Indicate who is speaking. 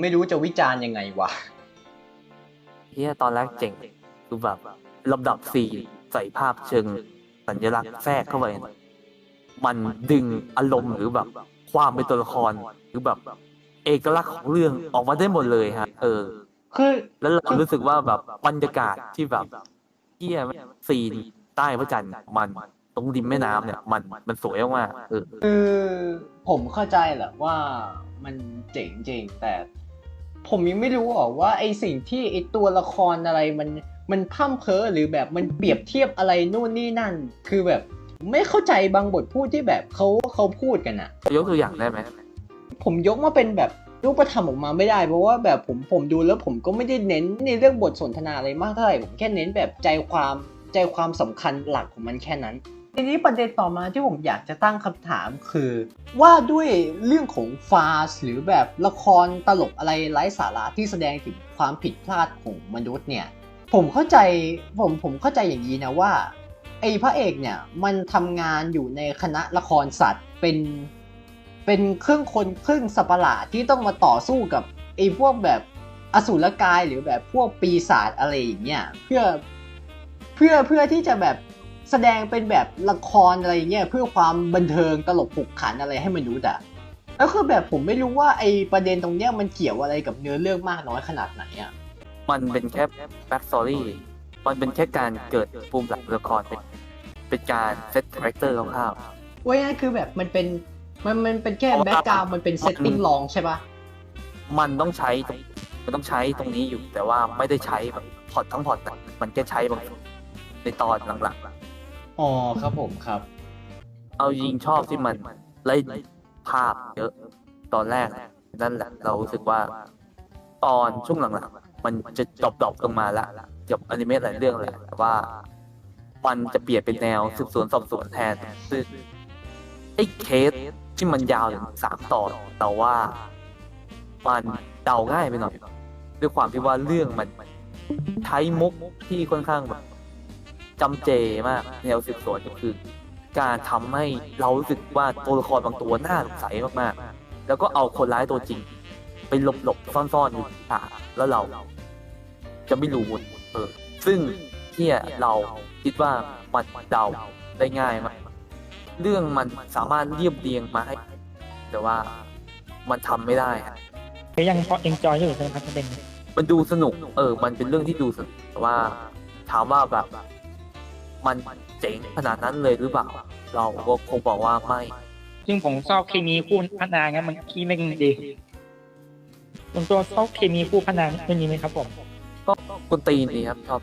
Speaker 1: ไม่รู้จะวิจารณ์ยังไงวะ
Speaker 2: เฮียตอนแรกเจ๋งคือแบบลำดับสี่ใส่ภาพเชิง สัญลักษณ์แทรกเข้าไป มันดึงอารมณ์หรือแบบ ความเป็นตัวละครหรือแบบ เอกลักษณ์ของเรื่องออกมาได้หมดเลยฮะ เออ
Speaker 1: คือ
Speaker 2: แล้วเรารู้สึกว่าแบบบรรยากาศที่แบบเฮียซีนใต้พระจันทร์มันตรงริมแม่น้ำเนี่ย มันมันสวยมากๆเออ
Speaker 1: คือผมเข้าใจแหละว่ามันเจ๋งจริงแต่ ผมยังไม่รู้หรอกว่าไอสิ่งที่ไอตัวละครอะไรมันมันพร่ำเพ้อหรือแบบมันเปรียบเทียบอะไรนู่นนี่นั่น คือแบบไม่เข้าใจบางบทพูดที่แบบเขาเขาพูดกันอะ
Speaker 2: ยกตัวอย่างได้ไหม
Speaker 1: ผมยกมาเป็นแบบรูปธรรมออกมาไม่ได้เพราะว่าแบบผมผมดูแล้วผมก็ไม่ได้เน้นในเรื่องบทสนทนาอะไรมากเท่าไหร่ผมแค่เน้นแบบใจความใจความสำคัญหลักของมันแค่นั้น ทีนี้ประเด็นต่อมาที่ผมอยากจะตั้งคำถามคือ ว่าด้วยเรื่องของฟาสหรือแบบละครตลกอะไรไร้สาระที่แสดงถึงความผิดพลาดของมนุษย์เนี่ย ผมเข้าใจผมผมเข้าใจอย่างนี้นะว่าไอ้พระเอกเนี่ยมันทำงานอยู่ในคณะละครสัตว์เป็นเป็นเครึ่องคนเครึ่องสัปหลาดที่ต้องมาต่อสู้กับไอ้พวกแบบอสูรกายหรือแบบพวกปีศาจอะไรอย่างเงี้ยเพื่อเพื่อเพื่อที่จะแบบ แสดงเป็นแบบละครอะไรอย่างเงี้ยเพื่อความบันเทิงตลกขบขันอะไรให้มนุษย์อะแล้วคือแบบผมไม่รู้ว่าไอ้ประเด็นตรงเนี้ยมันเกี่ยวอะไรกับเนื้อเรื่องมากน้อยขนาดไหนอะ
Speaker 2: มันเป็นแค่แบ็กสตอรี่มันเป็นแค่การเกิดภูมิหลักตัวละครเป็นเป็นการเซตคาแรคเตอร์คร่าว
Speaker 1: ว่าง่ายๆคือแบบมันเป็นมันมันเป็นแค่
Speaker 2: เพราะว่า
Speaker 1: แบ็กกราวมันเป็นเซตติ้งรองใช่ปะ
Speaker 2: ๆมันต้องใช้ตรงมันต้องใช้ตรงนี้อยู่แต่ว่าไม่ได้ใช้แบบพอร์ตทั้งพอร์ตนะมันแค่ใช้บางส่วนในตอนหลัง
Speaker 1: อ๋อครับผมครับ
Speaker 2: เอายิงชอบที่มันไล่ภาพเยอะตอนแรก นั่นแหละเรารู้สึกว่า ตอนช่วงหลังๆมันจะดอปๆลงมาละกับอนิเมะหลายเรื่องแหละแต่ว่ามันจะเปลี่ยนเป็นแนวสืบสวนสอบสวนแทนซึ่งไอ้เคสที่มันยาวถึงสามตอนแต่ว่ามันเดาง่ายไปหน่อยด้วยความที่ว่าเรื่องมันใช้มุกที่ค่อนข้างแบบ จำเจมากแนวสืบสวนก็คือ การทำให้เรารู้สึกว่าตัวละครบางตัวน่าสงสัยมากๆ แล้วก็เอาคนร้ายตัวจริง ไปหลบๆซ่อนๆอยู่ที่ป่าแล้วเราจะไม่รู้เออซึ่งเนี่ยเราคิดว่ามันเดาได้ง่ายมากเรื่องมันสามารถเรียบเรียงมาให้ แต่ว่ามันทำไม่ได้ฮะ
Speaker 3: ก็ยังพอเอนจอยอยู่ใช่ไหมครับประเด็น
Speaker 2: มันดูสนุก เออ มันเป็นเรื่องที่ดูสนุกแต่ว่าถามว่าแบบ มันเจ๋งขนาดนั้นเลยหรือเปล่า เราก็คงบอกว่าไม่
Speaker 3: ซึ่งผมชอบเคมีคู่พัฒนางั้นมันขี้เล่นดีผมตัวชอบเคมีคู่พัฒนาเรื่องนี้ไหมครับผม
Speaker 2: ก็คนตีนดีครับชอบ